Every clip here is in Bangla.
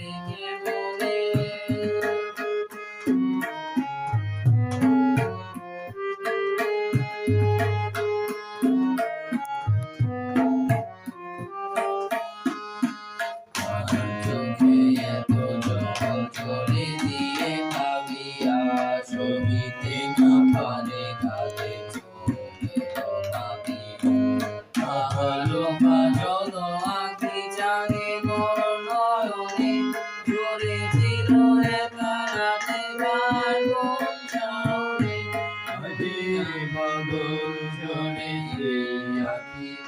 Amen.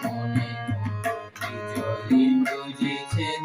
মনে বুঝেছে